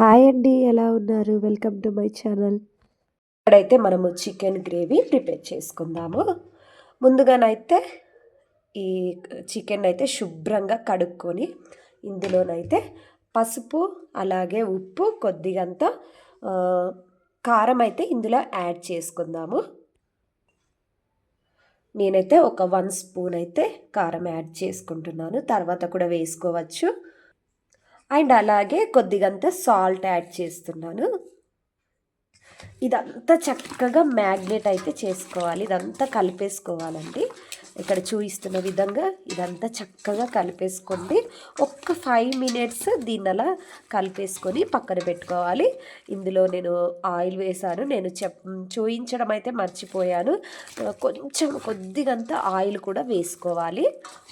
Hi అండి ఎలా ఉన్నారు? Welcome to my channel. ఇక్కడైతే మనము చికెన్ గ్రేవీ ప్రిపేర్ చేసుకుందాము. ముందుగానైతే ఈ చికెన్ అయితే శుభ్రంగా కడుక్కొని ఇందులోనైతే పసుపు అలాగే ఉప్పు కొద్దిగంత కారం అయితే ఇందులో యాడ్ చేసుకుందాము. నేనైతే ఒక వన్ స్పూన్ అయితే కారం యాడ్ చేసుకుంటున్నాను. తర్వాత కూడా వేసుకోవచ్చు. అండ్ అలాగే కొద్దిగంత సాల్ట్ యాడ్ చేస్తున్నాను. ఇదంతా చక్కగా మ్యాగ్నేట్ అయితే చేసుకోవాలి. ఇదంతా కలిపేసుకోవాలండి. ఇక్కడ చూపిస్తున్న విధంగా ఇదంతా చక్కగా కలిపేసుకోండి. ఒక్క ఫైవ్ మినిట్స్ దీన్ని అలా కలిపేసుకొని పక్కన పెట్టుకోవాలి. ఇందులో నేను ఆయిల్ వేసాను నేను చెప్ చూయించడం అయితే మర్చిపోయాను. కొంచెం కొద్దిగంత ఆయిల్ కూడా వేసుకోవాలి.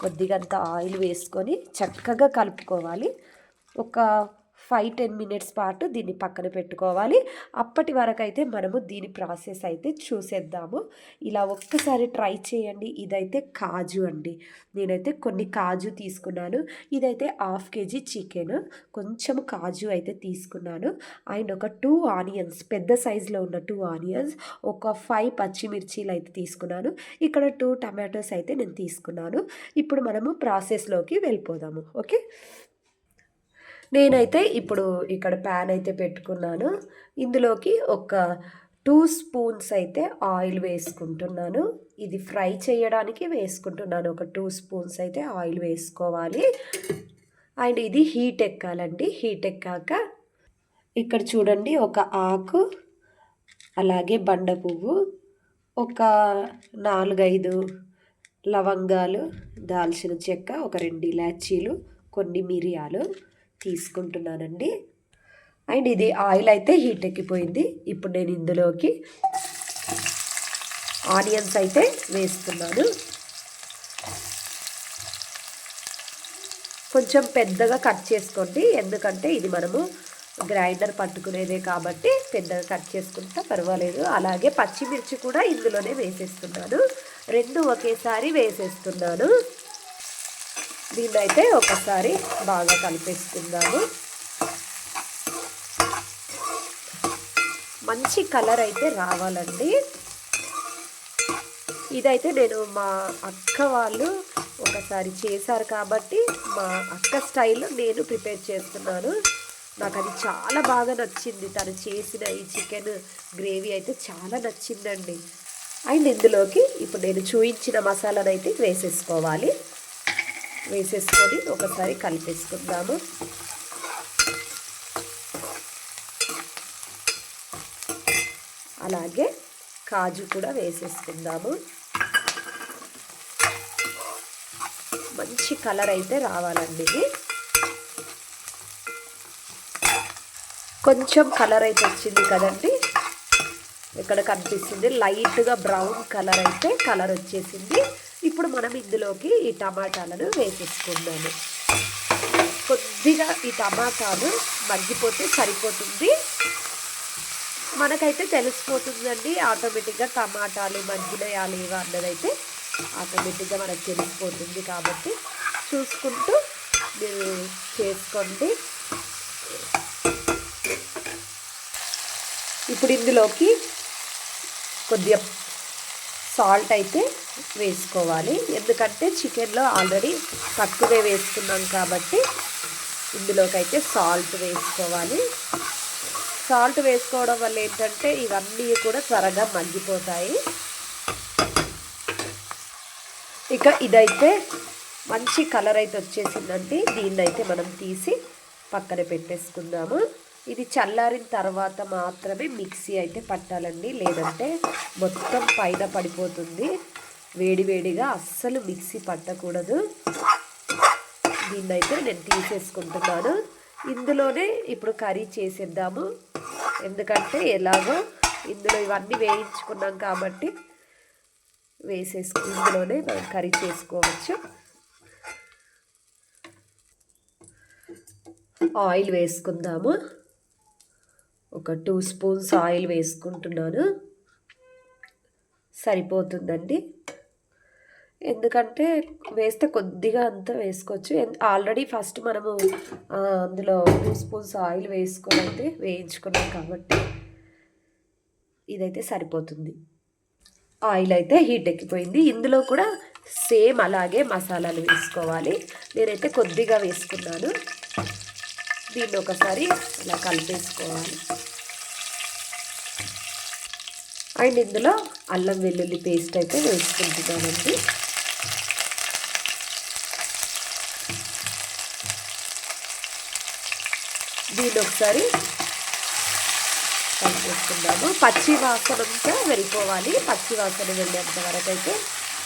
కొద్దిగంత ఆయిల్ వేసుకొని చక్కగా కలుపుకోవాలి. ఒక ఫైవ్ టెన్ మినిట్స్ పాటు దీన్ని పక్కన పెట్టుకోవాలి. అప్పటి వరకు అయితే మనము దీని ప్రాసెస్ అయితే చూసేద్దాము. ఇలా ఒక్కసారి ట్రై చేయండి. ఇదైతే కాజు అండి. నేనైతే కొన్ని కాజు తీసుకున్నాను. ఇదైతే హాఫ్ కేజీ చికెన్. కొంచెం కాజు అయితే తీసుకున్నాను. అండ్ ఒక టూ ఆనియన్స్ పెద్ద సైజులో ఉన్న టూ ఆనియన్స్ ఒక ఫైవ్ పచ్చిమిర్చీలు అయితే తీసుకున్నాను. ఇక్కడ టూ టమాటోస్ అయితే నేను తీసుకున్నాను. ఇప్పుడు మనము ప్రాసెస్లోకి వెళ్ళిపోదాము. ఓకే? నేనైతే ఇప్పుడు ఇక్కడ ప్యాన్ అయితే పెట్టుకున్నాను. ఇందులోకి ఒక టూ స్పూన్స్ అయితే ఆయిల్ వేసుకుంటున్నాను. ఇది ఫ్రై చేయడానికి వేసుకుంటున్నాను. ఒక టూ స్పూన్స్ అయితే ఆయిల్ వేసుకోవాలి. అండ్ ఇది హీట్ ఎక్కాలండి. హీట్ ఎక్కాక ఇక్కడ చూడండి ఒక ఆకు అలాగే బండ పువ్వు ఒక నాలుగైదు లవంగాలు దాల్చిన చెక్క ఒక రెండు ఇలాచీలు కొన్ని మిరియాలు తీసుకుంటున్నానండి. అండ్ ఇది ఆయిల్ అయితే హీట్ ఎక్కిపోయింది. ఇప్పుడు నేను ఇందులోకి ఆనియన్స్ అయితే వేస్తున్నాను. కొంచెం పెద్దగా కట్ చేసుకోండి. ఎందుకంటే ఇది మనము గ్రైండర్ పట్టుకునేదే కాబట్టి పెద్దగా కట్ చేసుకుంటా పర్వాలేదు. అలాగే పచ్చిమిర్చి కూడా ఇందులోనే వేసేస్తున్నాను. రెండు ఒకేసారి వేసేస్తున్నాను. దీన్ని అయితే ఒకసారి బాగా కలిపేసుకుందాము. మంచి కలర్ అయితే రావాలండి. ఇదైతే నేను మా అక్క వాళ్ళు ఒకసారి చేశారు కాబట్టి మా అక్క స్టైల్లో నేను ప్రిపేర్ చేస్తున్నాను. నాకు అది చాలా బాగా నచ్చింది. తను చేసిన ఈ చికెన్ గ్రేవీ అయితే చాలా నచ్చిందండి. అండ్ ఇందులోకి ఇప్పుడు నేను చూయించిన మసాలాను అయితే వేసేసుకోవాలి. వేసేసుకొని ఒకసారి కలిపేసుకుందాము. అలాగే కాజు కూడా వేసేసుకుందాము. మంచి కలర్ అయితే రావాలండి ఇది. కొంచెం కలర్ అయితే వచ్చింది కదండి. ఇక్కడ కనిపిస్తుంది లైట్గా బ్రౌన్ కలర్ అయితే కలర్ వచ్చేసింది. ఇప్పుడు మనం ఇందులోకి ఈ టమాటాలను వేసేసుకుందాము. కొద్దిగా ఈ టమాటాలు మగ్గిపోతే సరిపోతుంది. మనకైతే తెలిసిపోతుందండి ఆటోమేటిక్గా టమాటాలు మగ్గినయా లేవా అన్నదైతే ఆటోమేటిక్గా మనకు తెలిసిపోతుంది కాబట్టి చూసుకుంటూ మీరు చేసుకోండి. ఇప్పుడు ఇందులోకి కొద్దిగా సాల్ట్ అయితే వేసుకోవాలి. ఎందుకంటే చికెన్లో ఆల్రెడీ తక్కువే వేసుకున్నాం కాబట్టి ఇందులోకైతే సాల్ట్ వేసుకోవాలి. సాల్ట్ వేసుకోవడం వల్ల ఏంటంటే ఇవన్నీ కూడా త్వరగా మగ్గిపోతాయి. ఇక ఇదైతే మంచి కలర్ అయితే వచ్చేసిందండి. దీన్ని అయితే మనం తీసి పక్కన పెట్టేసుకుందాము. ఇది చల్లారిన తర్వాత మాత్రమే మిక్సీ అయితే పట్టాలండి. లేదంటే మొత్తం పైన పడిపోతుంది. వేడివేడిగా అస్సలు మిక్సీ పట్టకూడదు. దీన్నైతే నేను తీసేసుకుంటున్నాను. ఇందులోనే ఇప్పుడు కర్రీ చేసేద్దాము. ఎందుకంటే ఎలాగో ఇందులో ఇవన్నీ వేయించుకున్నాం కాబట్టి వేసేసుకు ఇందులోనే మనం కర్రీ చేసుకోవచ్చు. ఆయిల్ వేసుకుందాము. ఒక టూ స్పూన్స్ ఆయిల్ వేసుకుంటున్నాను. సరిపోతుందండి. ఎందుకంటే వేస్తే కొద్దిగా అంతా వేసుకోవచ్చు. ఆల్రెడీ ఫస్ట్ మనము అందులో టూ స్పూన్స్ ఆయిల్ వేసుకొని అయితే వేయించుకున్నాం కాబట్టి ఇదైతే సరిపోతుంది. ఆయిల్ అయితే హీట్ ఎక్కిపోయింది. ఇందులో కూడా సేమ్ అలాగే మసాలాలు వేసుకోవాలి. నేనైతే కొద్దిగా వేసుకున్నాను. దీన్ని ఒకసారి ఇలా కలిపేసుకోవాలి. అండ్ ఇందులో అల్లం వెల్లుల్లి పేస్ట్ అయితే వేసుకుంటున్నానండి. దీన్ని ఒకసారి కలిపేసుకుందాము పచ్చి వాసనంతా వెళ్ళిపోవాలి. పచ్చి వాసన వెళ్ళేంత వరకు అయితే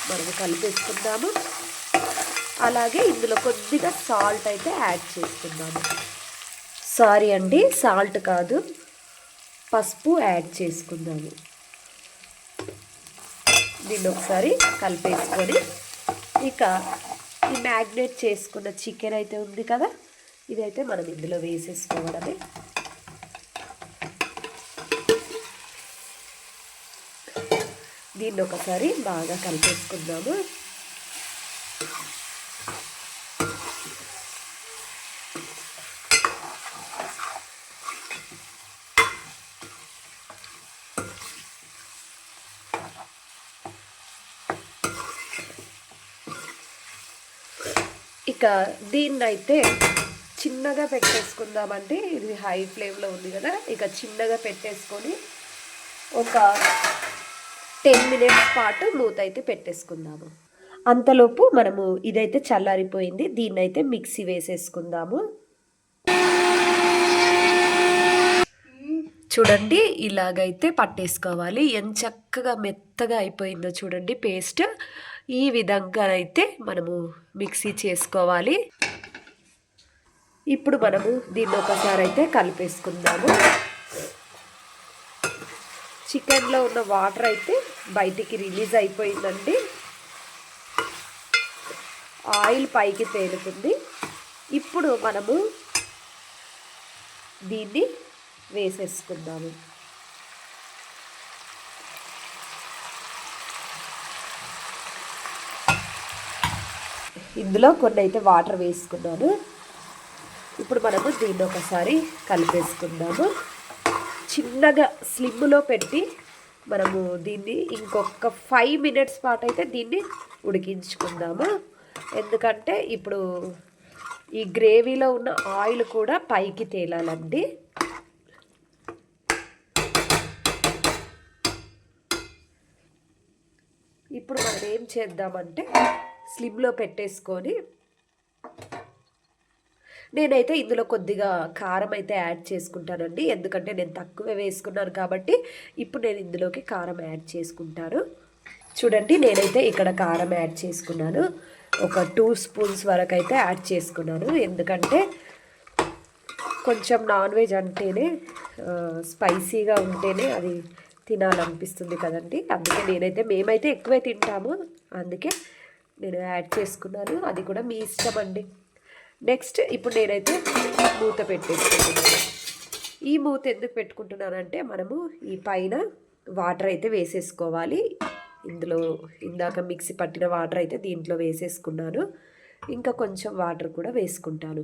మనము కలిపేసుకుందాము. అలాగే ఇందులో కొద్దిగా సాల్ట్ అయితే యాడ్ చేసుకుందాము. సారీ అండి సాల్ట్ కాదు. పసుపు యాడ్ చేసుకుందాము. దీన్ని ఒకసారి కలిపేసుకొని ఇక ఈ మ్యాగ్నేట్ చేసుకున్న చికెన్ అయితే ఉంది కదా ఇదైతే మనం ఇందులో వేసేసుకోవడమే. దీన్ని ఒకసారి బాగా కలిపేసుకుందాము. ఇక దీన్నైతే చిన్నగా పెట్టేసుకుందామండి. ఇది హై ఫ్లేమ్లో ఉంది కదా. ఇక చిన్నగా పెట్టేసుకొని ఒక టెన్ మినిట్స్ పాటు మూత అయితే పెట్టేసుకుందాము. అంతలోపు మనము ఇదైతే చల్లారిపోయింది. దీన్నైతే మిక్సీ వేసేసుకుందాము. చూడండి ఇలాగైతే పట్టేసుకోవాలి. ఎంత చక్కగా మెత్తగా అయిపోయిందో చూడండి. పేస్ట్ ఈ విధంగా అయితే మనము మిక్సీ చేసుకోవాలి. ఇప్పుడు మనము దీన్ని ఒకసారి అయితే కలిపేసుకుందాము. చికెన్లో ఉన్న వాటర్ అయితే బయటికి రిలీజ్ అయిపోయిందండి. ఆయిల్ పైకి తేలుతుంది. ఇప్పుడు మనము దీన్ని వేసేసుకుందాము. ఇందులో కొన్ని అయితే వాటర్ వేసుకున్నాను. ఇప్పుడు మనము దీన్ని ఒకసారి కలిపేసుకుందాము. చిన్నగా స్లిమ్లో పెట్టి మనము దీన్ని ఇంకొక ఫైవ్ మినిట్స్ పాటు అయితే దీన్ని ఉడికించుకుందాము. ఎందుకంటే ఇప్పుడు ఈ గ్రేవీలో ఉన్న ఆయిల్ కూడా పైకి తేలాలండి. ఇప్పుడు మనం ఏం చేద్దామంటే స్లిమ్లో పెట్టేసుకొని నేనైతే ఇందులో కొద్దిగా కారం అయితే యాడ్ చేసుకుంటానండి. ఎందుకంటే నేను తక్కువే వేసుకున్నాను కాబట్టి ఇప్పుడు నేను ఇందులోకి కారం యాడ్ చేసుకుంటాను. చూడండి నేనైతే ఇక్కడ కారం యాడ్ చేసుకున్నాను. ఒక టూ స్పూన్స్ వరకు అయితే యాడ్ చేసుకున్నాను. ఎందుకంటే కొంచెం నాన్ వెజ్ అంటేనే స్పైసీగా ఉంటేనే అది తినాలనిపిస్తుంది కదండి. అందుకే నేనైతే మేమైతే ఎక్కువే తింటాము. అందుకే నేను యాడ్ చేసుకున్నాను. అది కూడా మీ ఇష్టం అండి. నెక్స్ట్ ఇప్పుడు నేనైతే మూత పెట్టేసుకుంటున్నాను. ఈ మూత ఎందుకు పెట్టుకుంటున్నానంటే మనము ఈ పైన వాటర్ అయితే వేసేసుకోవాలి. ఇందులో ఇందాక మిక్సీ పట్టిన వాటర్ అయితే దీంట్లో వేసేసుకున్నాను. ఇంకా కొంచెం వాటర్ కూడా వేసుకుంటాను.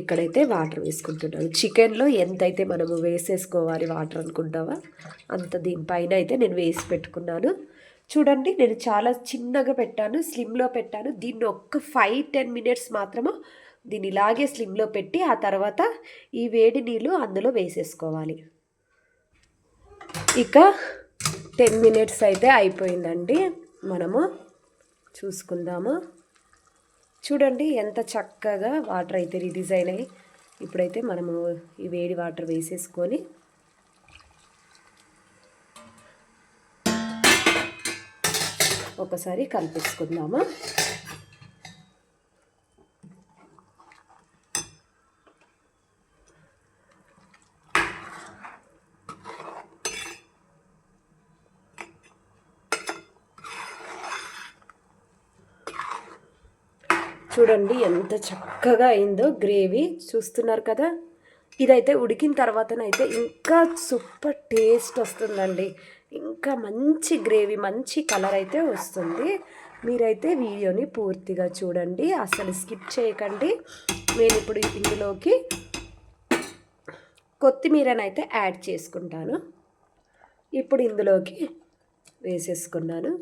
ఇక్కడైతే వాటర్ వేసుకుంటున్నాను. చికెన్లో ఎంతైతే మనము వేసేసుకోవాలి వాటర్ అనుకుంటావా అంత దీనిపైన అయితే నేను వేసి పెట్టుకున్నాను. చూడండి నేను చాలా చిన్నగా పెట్టాను స్లిమ్లో పెట్టాను. దీన్ని ఒక్క ఫైవ్ టెన్ మినిట్స్ మాత్రము దీన్ని ఇలాగే స్లిమ్లో పెట్టి ఆ తర్వాత ఈ వేడి నీళ్ళు అందులో వేసేసుకోవాలి. ఇక టెన్ మినిట్స్ అయితే అయిపోయిందండి. మనము చూసుకుందాము. చూడండి ఎంత చక్కగా వాటర్ అయితే రిలీజ్ అయినాయి ఇప్పుడైతే మనము ఈ వేడి వాటర్ వేసేసుకొని ఒకసారి కనిపించుకుందామా చూడండి ఎంత చక్కగా అయిందో గ్రేవీ. చూస్తున్నారు కదా? ఇదైతే ఉడికిన తర్వాతనైతే ఇంకా సూపర్ టేస్ట్ వస్తుందండి. ఇంకా మంచి గ్రేవీ మంచి కలర్ అయితే వస్తుంది. మీరైతే వీడియోని పూర్తిగా చూడండి. అసలు స్కిప్ చేయకండి. నేను ఇప్పుడు ఇందులోకి కొత్తిమీరనైతే యాడ్ చేసుకుంటాను. ఇప్పుడు ఇందులోకి వేసేసుకున్నాను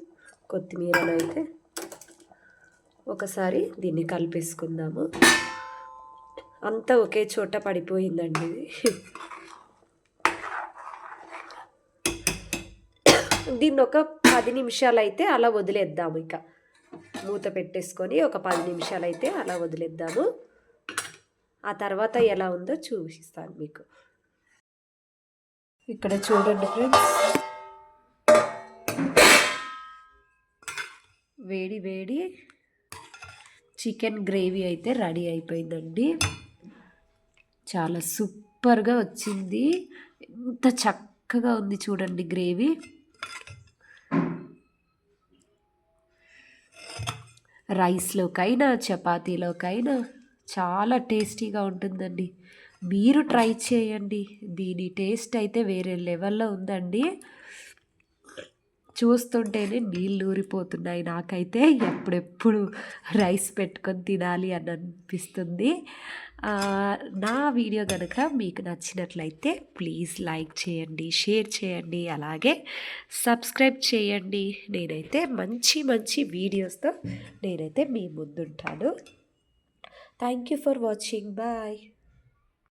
కొత్తిమీరనైతే ఒకసారి దీన్ని కలిపేసుకుందాము. అంతా ఒకే చోట పడిపోయిందండి ఇది. దీన్ని ఒక పది నిమిషాలు అయితే అలా వదిలేద్దాము ఇక. మూత పెట్టేసుకొని ఒక పది నిమిషాలు అయితే అలా వదిలేద్దాము. ఆ తర్వాత ఎలా ఉందో చూపిస్తాను మీకు. ఇక్కడ చూడండి ఫ్రెండ్స్. వేడి వేడి చికెన్ గ్రేవీ అయితే రెడీ అయిపోయిందండి. చాలా సూపర్గా వచ్చింది. ఎంత చక్కగా ఉంది చూడండి గ్రేవీ. రైస్లోకైనా చపాతీలోకైనా చాలా టేస్టీగా ఉంటుందండి. మీరు ట్రై చేయండి. దీని టేస్ట్ అయితే వేరే లెవెల్లో ఉందండి. చూస్తుంటేనే నీళ్ళు ఊరిపోతున్నాయి. నాకైతే ఎప్పుడెప్పుడు రైస్ పెట్టుకొని తినాలి అని అనిపిస్తుంది. నా వీడియో కనుక మీకు నచ్చినట్లయితే ప్లీజ్ లైక్ చేయండి షేర్ చేయండి అలాగే సబ్స్క్రైబ్ చేయండి. నేనైతే మంచి మంచి వీడియోస్తో నేనైతే మీ ముందుంటాను. Thank you for watching. Bye.